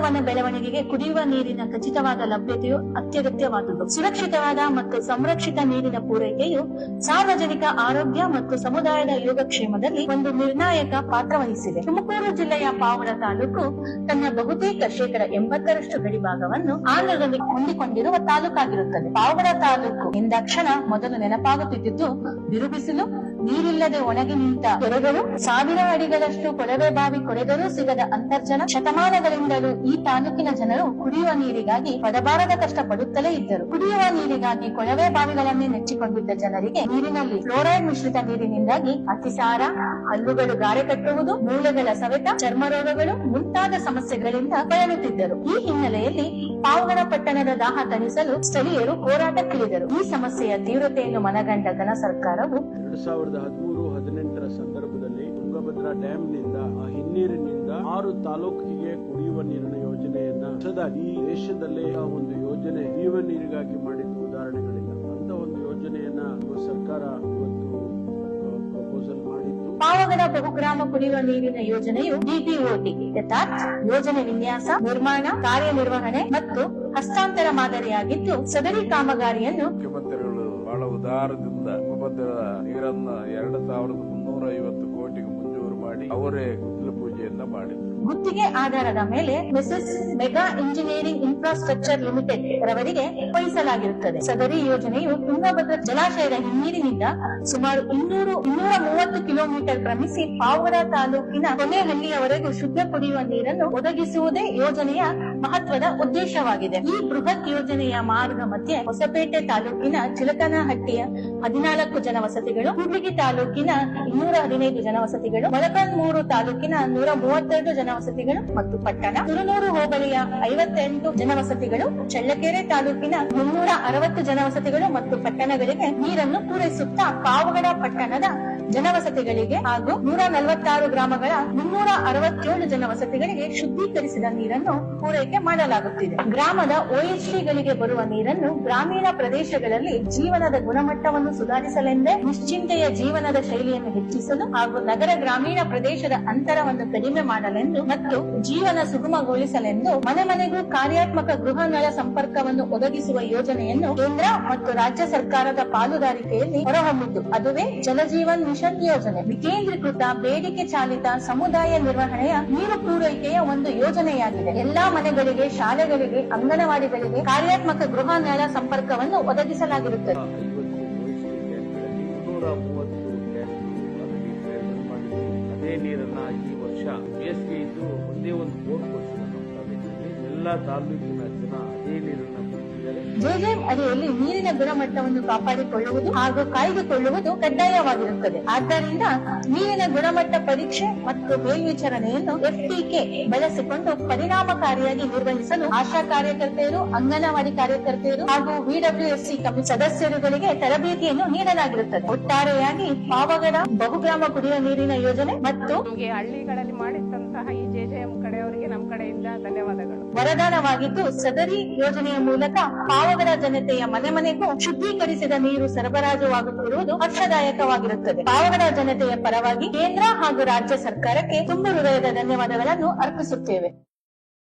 ಮಾನವನ ಬೆಳವಣಿಗೆಗೆ ಕುಡಿಯುವ ನೀರಿನ ಖಚಿತವಾದ ಲಭ್ಯತೆಯು ಅತ್ಯಗತ್ಯವಾದುದು. ಸುರಕ್ಷಿತವಾದ ಮತ್ತು ಸಂರಕ್ಷಿತ ನೀರಿನ ಪೂರೈಕೆಯು ಸಾರ್ವಜನಿಕ ಆರೋಗ್ಯ ಮತ್ತು ಸಮುದಾಯದ ಯೋಗಕ್ಷೇಮದಲ್ಲಿ ಒಂದು ನಿರ್ಣಾಯಕ ಪಾತ್ರ ವಹಿಸಿದೆ ತುಮಕೂರು ಜಿಲ್ಲೆಯ ಪಾವಡ ತಾಲೂಕು ತನ್ನ ಬಹುತೇಕ ಶೇಕಡ ಎಂಬತ್ತರಷ್ಟು ಗಡಿಭಾಗವನ್ನು ಆಂಧ್ರದಲ್ಲಿ ಹೊಂದಿಕೊಂಡಿರುವ ತಾಲೂಕಾಗಿರುತ್ತದೆ. ಪಾವಡ ತಾಲೂಕು ಎಂದಾಕ್ಷಣ ಮೊದಲು ನೆನಪಾಗುತ್ತಿದ್ದು ಬಿರುಬಿಸಿಲು ನೀರಿಲ್ಲದೆ ಒಣಗಿ ನಿಂತ ಕೆರೆಗಳು, ಸಾವಿರ ಅಡಿಗಳಷ್ಟು ಕೊಳವೆ ಬಾವಿ ಕೊರೆದರೂ ಸಿಗದ ಅಂತರ್ಜಲ ಶತಮಾನಗಳಿಂದಲೂ ಈ ತಾಲೂಕಿನ ಜನರು ಕುಡಿಯುವ ನೀರಿಗಾಗಿ ಪದಬಾರದ ಕಷ್ಟ ಪಡುತ್ತಲೇ ಇದ್ದರು. ಕುಡಿಯುವ ನೀರಿಗಾಗಿ ಕೊಳವೆ ಬಾವಿಗಳನ್ನೇ ನೆಚ್ಚಿಕೊಂಡಿದ್ದ ಜನರಿಗೆ ನೀರಿನಲ್ಲಿ ಫ್ಲೋರೈಡ್ ಮಿಶ್ರಿತ ನೀರಿನಿಂದಾಗಿ ಅತಿಸಾರ, ಹಲ್ಲುಗಳು ಗಾರೆ ಕಟ್ಟುವುದು, ಮೂಳೆಗಳ ಸವೆತ ಚರ್ಮ ರೋಗಗಳು ಮುಂತಾದ ಸಮಸ್ಯೆಗಳಿಂದ ಬಳಲುತ್ತಿದ್ದರು. ಈ ಹಿನ್ನೆಲೆಯಲ್ಲಿ ಪಾವಗಡ ಪಟ್ಟಣದ ದಾಹ ತಣಿಸಲು ಸ್ಥಳೀಯರು ಹೋರಾಟಕ್ಕಿಳಿದರು. ಈ ಸಮಸ್ಯೆಯ ತೀವ್ರತೆಯನ್ನು ಮನಗಂಡ ಘನ ಸರ್ಕಾರವು ಎರಡ್ ಸಾವಿರದ ಹದಿಮೂರು ಹದಿನೆಂಟರ ಸಂದರ್ಭದಲ್ಲಿ ತುಂಗಭದ್ರಾ ಡ್ಯಾಂನಿಂದ ಆ ಹಿನ್ನೀರಿನಿಂದ ಆರು ತಾಲೂಕಿಗೆ ಕುಡಿಯುವ ನೀರಿನ ಯೋಜನೆಯನ್ನ ಹೊಸದಾಗಿ ಈ ದೇಶದಲ್ಲೇ ಆ ಒಂದು ಯೋಜನೆ ಕುಡಿಯುವ ನೀರಿಗಾಗಿ ಮಾಡಿದ ಉದಾಹರಣೆಗಳಿಲ್ಲ. ಅಂತ ಒಂದು ಯೋಜನೆಯನ್ನ ನಮ್ಮ ಸರ್ಕಾರ ಇವತ್ತು ಪ್ರಪೋಸಲ್ ಮಾಡಿದ್ದು ಪಾವಗಡ ಬಹುಗ್ರಾಮ ಕುಡಿಯುವ ನೀರಿನ ಯೋಜನೆಯು ಡಿಪಿಒಟಿಗೆ ಯೋಜನೆ ವಿನ್ಯಾಸ ನಿರ್ಮಾಣ ಕಾರ್ಯನಿರ್ವಹಣೆ ಮತ್ತು ಹಸ್ತಾಂತರ ಮಾದರಿಯಾಗಿದ್ದು ಸದರಿ ಕಾಮಗಾರಿಯನ್ನು ಮುಖ್ಯಮಂತ್ರಿಗಳು ಬಹಳ ಉದಾರದಿಂದ ನೀರನ್ನ ಎರಡು ಸಾವಿರದ ಮುನ್ನೂರ ಐವತ್ತು ಕೋಟಿಗೆ ಮಾಡಿ, ಅವರೇ ಪೂಜೆಯನ್ನ ಮಾಡಿದರು. ಗುತ್ತಿಗೆ ಆಧಾರದ ಮೇಲೆ Messrs Mega Engineering Infrastructure Limited ರವರಿಗೆ ವಹಿಸಲಾಗಿರುತ್ತದೆ. ಸದರಿ ಯೋಜನೆಯು ತುಂಗಭದ್ರ ಜಲಾಶಯದ ಹಿನ್ನೀರಿನಿಂದ ಸುಮಾರು ಇನ್ನೂರು, ಇನ್ನೂರ ಮೂವತ್ತು ಕಿಲೋಮೀಟರ್ ಕ್ರಮಿಸಿ ಪಾವಗಡ ತಾಲೂಕಿನ ಕೊನೆಹಳ್ಳಿಯವರೆಗೂ ಶುದ್ಧ ಕುಡಿಯುವ ನೀರನ್ನು ಒದಗಿಸುವುದೇ ಯೋಜನೆಯ ಮಹತ್ವದ ಉದ್ದೇಶವಾಗಿದೆ. ಈ ಬೃಹತ್ ಯೋಜನೆಯ ಮಾರ್ಗ ಮಧ್ಯೆ ಹೊಸಪೇಟೆ ತಾಲೂಕಿನ ಚಿಲಕನಹಟ್ಟಿಯ ಹದಿನಾಲ್ಕು ಜನವಸತಿಗಳು ಕೂಡ್ಲಿಗಿ ತಾಲೂಕಿನ ಇನ್ನೂರ ಹದಿನೈದು ಜನವಸತಿಗಳು ಮೊಳಕಾಲ್ಮೂರು ತಾಲೂಕಿನ ನೂರ ಮೂವತ್ತೆರಡು ಜನವಸತಿಗಳು ಮತ್ತು ಪಟ್ಟಣ. ತುರುನೂರು ಹೋಬಳಿಯ ಐವತ್ತೆಂಟು ಜನವಸತಿಗಳು, ಚಳ್ಳಕೆರೆ ತಾಲೂಕಿನ ಮುನ್ನೂರ ಅರವತ್ತು ಜನವಸತಿಗಳು ಮತ್ತು ಪಟ್ಟಣಗಳಿಗೆ ನೀರನ್ನು ಪೂರೈಸುತ್ತಾ, ಪಾವಗಡ ಪಟ್ಟಣದ ಜನವಸತಿಗಳಿಗೆ ಹಾಗೂ ನೂರ ನಲವತ್ತಾರು ಗ್ರಾಮಗಳ ಮುನ್ನೂರ ಅರವತ್ತೇಳು ಜನವಸತಿಗಳಿಗೆ ಶುದ್ಧೀಕರಿಸಿದ ನೀರನ್ನು ಪೂರೈಕೆ ಮಾಡಲಾಗುತ್ತಿದೆ. ಗ್ರಾಮದ ಓಎಚ್ಡಿಗಳಿಗೆ ಬರುವ ನೀರನ್ನು ಗ್ರಾಮೀಣ ಪ್ರದೇಶಗಳಲ್ಲಿ ಜೀವನದ ಗುಣಮಟ್ಟವನ್ನು ಸುಧಾರಿಸಲೆಂದೇ ನಿಶ್ಚಿಂತೆಯ ಜೀವನದ ಶೈಲಿಯನ್ನು ಹೆಚ್ಚಿಸಲು ಹಾಗೂ ನಗರ ಗ್ರಾಮೀಣ ಪ್ರದೇಶದ ಅಂತರವನ್ನು ಕಡಿಮೆ ಮಾಡಲೆಂದು ಮತ್ತು ಜೀವನ ಸುಗಮಗೊಳಿಸಲೆಂದು ಮನೆ ಮನೆಗೂ ಕಾರ್ಯಾತ್ಮಕ ಗೃಹ ನಳ ಸಂಪರ್ಕವನ್ನು ಒದಗಿಸುವ ಯೋಜನೆಯನ್ನು ಕೇಂದ್ರ ಮತ್ತು ರಾಜ್ಯ ಸರ್ಕಾರದ ಪಾಲುದಾರಿಕೆಯಲ್ಲಿ ಹೊರಹೊಮ್ಮಿತು. ಅದುವೇ ಜಲಜೀವನ್ ಯೋಜನೆ. ವಿಕೇಂದ್ರೀಕೃತ ಬೇಡಿಕೆ ಚಾಲಿತ ಸಮುದಾಯ ನಿರ್ವಹಣೆಯ ನೀರು ಪೂರೈಕೆಯ ಒಂದು ಯೋಜನೆಯಾಗಿದೆ. ಎಲ್ಲಾ ಮನೆಗಳಿಗೆ, ಶಾಲೆಗಳಿಗೆ, ಅಂಗನವಾಡಿಗಳಿಗೆ ಕಾರ್ಯಾತ್ಮಕ ಗೃಹ ನೆಲ ಸಂಪರ್ಕವನ್ನು ಒದಗಿಸಲಾಗಿರುತ್ತದೆ. ಅದೇ ನೀರನ್ನ ಈ ವರ್ಷ ಬೇಸಿಗೆ ಇದ್ದು ಒಂದೇ ಒಂದು ಬೋರ್ಡ್ ಕೊಡಿಸಿದ ಎಲ್ಲ ತಾಲೂಕಿನ ಜನ ಅದೇ ನೀರನ್ನ ಜೆಜೆಎಂ ಅಡಿಯಲ್ಲಿ ನೀರಿನ ಗುಣಮಟ್ಟವನ್ನು ಕಾಪಾಡಿಕೊಳ್ಳುವುದು ಹಾಗೂ ಕಾಯ್ದುಕೊಳ್ಳುವುದು ಕಡ್ಡಾಯವಾಗಿರುತ್ತದೆ. ಆದ್ದರಿಂದ ನೀರಿನ ಗುಣಮಟ್ಟ ಪರೀಕ್ಷೆ ಮತ್ತು ಮೇಲ್ವಿಚಾರಣೆಯನ್ನು ಎಫ್ಟಿಕೆ ಬಳಸಿಕೊಂಡು ಪರಿಣಾಮಕಾರಿಯಾಗಿ ನಿರ್ವಹಿಸಲು ಆಶಾ ಕಾರ್ಯಕರ್ತೆಯರು, ಅಂಗನವಾಡಿ ಕಾರ್ಯಕರ್ತೆಯರು ಹಾಗೂ ವಿಡಬ್ಲ್ಯೂಎಸ್ಸಿ ಕಮಿಟಿ ಸದಸ್ಯರುಗಳಿಗೆ ತರಬೇತಿಯನ್ನು ನೀಡಲಾಗಿರುತ್ತದೆ. ಒಟ್ಟಾರೆಯಾಗಿ ಪಾವಗಡ ಬಹುಗ್ರಾಮ ಕುಡಿಯುವ ನೀರಿನ ಯೋಜನೆ ಮತ್ತು ಹಳ್ಳಿಗಳಲ್ಲಿ ಮಾಡಿದಂತಹ ಕಡೆಯಿಂದ ಧನ್ಯವಾದಗಳು. ವರದಾನವಾಗಿದ್ದು, ಸದರಿ ಯೋಜನೆಯ ಮೂಲಕ ಪಾವಗಡ ಜನತೆಯ ಮನೆ ಮನೆಗೂ ಶುದ್ಧೀಕರಿಸಿದ ನೀರು ಸರಬರಾಜುವಾಗುತ್ತಿರುವುದು ಹರ್ಷದಾಯಕವಾಗಿರುತ್ತದೆ ಪಾವಗಡ ಜನತೆಯ ಪರವಾಗಿ ಕೇಂದ್ರ ಹಾಗೂ ರಾಜ್ಯ ಸರ್ಕಾರಕ್ಕೆ ತುಂಬು ಹೃದಯದ ಧನ್ಯವಾದಗಳನ್ನು ಅರ್ಪಿಸುತ್ತೇವೆ.